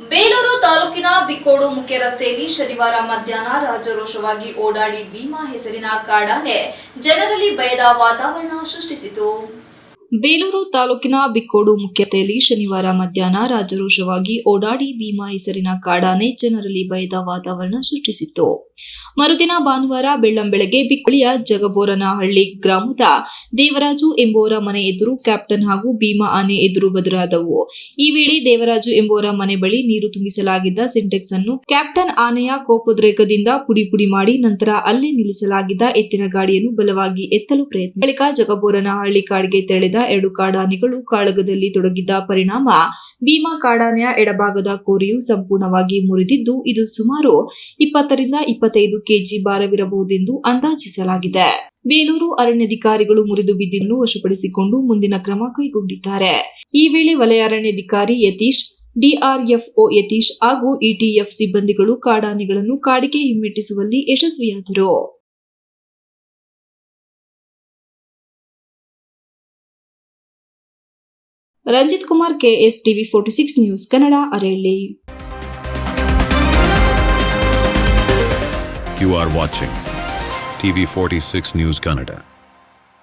ಬೇಲೂರು ತಾಲೂಕಿನ ಬಿಕ್ಕೋಡು ಮುಖ್ಯ ರಸ್ತೆಯಲ್ಲಿ ಶನಿವಾರ ಮಧ್ಯಾಹ್ನ ರಾಜರೋಷವಾಗಿ ಓಡಾಡಿ ಭೀಮಾ ಹೆಸರಿನ ಕಾಡಾನೆ ಜನರಲ್ಲಿ ಭಯದ ವಾತಾವರಣ ಸೃಷ್ಟಿಸಿತು. ಬೇಲೂರು ತಾಲೂಕಿನ ಬಿಕ್ಕೋಡು ಮುಖ್ಯತೆಯಲ್ಲಿ ಶನಿವಾರ ಮಧ್ಯಾಹ್ನ ರಾಜರೋಷವಾಗಿ ಓಡಾಡಿ ಭೀಮಾ ಹೆಸರಿನ ಕಾಡಾನೆ ಜನರಲ್ಲಿ ಭಯದ ವಾತಾವರಣ ಸೃಷ್ಟಿಸಿತ್ತು. ಮರುದಿನ ಭಾನುವಾರ ಬೆಳ್ಳಂಬೆಳಗ್ಗೆ ಬಿಕ್ಕುಳಿಯ ಜಗಬೋರನಹಳ್ಳಿ ಗ್ರಾಮದ ದೇವರಾಜು ಎಂಬುವರ ಮನೆ ಎದುರು ಕ್ಯಾಪ್ಟನ್ ಹಾಗೂ ಭೀಮಾ ಆನೆ ಎದುರು ಬದುರಾದವು ಈ ವೇಳೆ ದೇವರಾಜು ಎಂಬುವರ ಮನೆ ಬಳಿ ನೀರು ತುಂಬಿಸಲಾಗಿದ್ದ ಸಿಂಟೆಕ್ಸ್ ಅನ್ನು ಕ್ಯಾಪ್ಟನ್ ಆನೆಯ ಕೋಪೋದ್ರೇಕದಿಂದ ಪುಡಿ ಪುಡಿ ಮಾಡಿ ನಂತರ ಅಲ್ಲೇ ನಿಲ್ಲಿಸಲಾಗಿದ್ದ ಎತ್ತಿನ ಗಾಡಿಯನ್ನು ಬಲವಾಗಿ ಎತ್ತಲು ಪ್ರಯತ್ನ ಬಳಿಕ ಜಗಬೋರನಹಳ್ಳಿ ಕಾಡಿಗೆ ತೆರಳಿದ ಎರಡು ಕಾಡಾನೆಗಳು ಕಾಳಗದಲ್ಲಿ ತೊಡಗಿದ್ದ ಪರಿಣಾಮ ಭೀಮಾ ಕಾಡಾನೆಯ ಎಡಭಾಗದ ಕೋರಿಯು ಸಂಪೂರ್ಣವಾಗಿ ಮುರಿದಿದ್ದು, ಇದು ಸುಮಾರು ಇಪ್ಪತ್ತರಿಂದ ಇಪ್ಪತ್ತೈದು ಕೆಜಿ ಭಾರವಿರಬಹುದೆಂದು ಅಂದಾಜಿಸಲಾಗಿದೆ. ಬೇಲೂರು ಅರಣ್ಯಾಧಿಕಾರಿಗಳು ಮುರಿದು ಬಿದ್ದಿನ್ನು ವಶಪಡಿಸಿಕೊಂಡು ಮುಂದಿನ ಕ್ರಮ ಕೈಗೊಂಡಿದ್ದಾರೆ. ಈ ವೇಳೆ ವಲಯ ಅರಣ್ಯಾಧಿಕಾರಿ ಯತೀಶ್, ಡಿಆರ್ಎಫ್ಒ ಯತೀಶ್ ಹಾಗೂ ಇಟಿಎಫ್ ಸಿಬ್ಬಂದಿಗಳು ಕಾಡಾನೆಗಳನ್ನು ಕಾಡಿಗೆ ಹಿಮ್ಮೆಟ್ಟಿಸುವಲ್ಲಿ ಯಶಸ್ವಿಯಾದರು. Ranjith Kumar KS TV forty six news Kannada ಅರೇಳಿ You are watching forty 46 news Canada.